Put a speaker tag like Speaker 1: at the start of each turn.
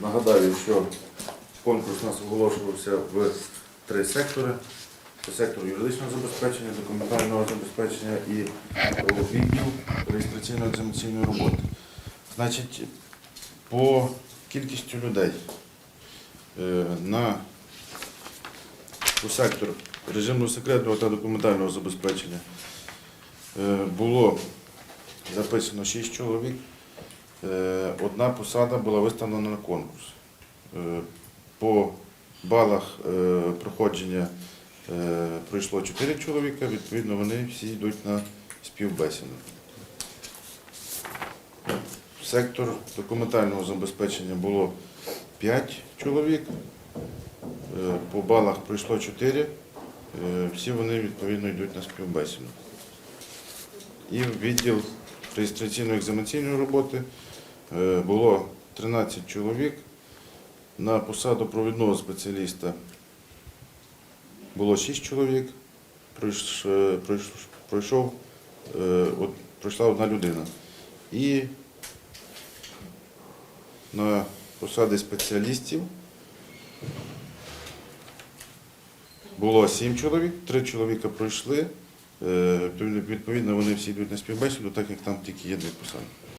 Speaker 1: Нагадаю, що конкурс у нас оголошувався в три сектори. Це сектор юридичного забезпечення, документального забезпечення і відділ реєстраційно-екзаменаційної роботи. Значить, по кількістю людей е, на у сектор режимного секретного та документального забезпечення е, було записано 6 чоловік. Е, Одна посада була виставлена на конкурс. Е, По балах е, проходження пройшло 4 чоловіка, відповідно, вони всі йдуть на співбесіду. Сектор документального забезпечення було 5 чоловік. По балах пройшло 4. Е, Всі вони відповідно йдуть на співбесіду. І відділ реєстраційно-екзаменаційної роботи було 13 чоловік. На посаду провідного спеціаліста було 6 чоловік. Пройш- е, Пройшов, е, пройшла одна людина. І на посади спеціалістів було 7 чоловік, 3 чоловіка пройшли. Е, Відповідно, вони всі йдуть на співбесіду, так як там тільки є дві посади.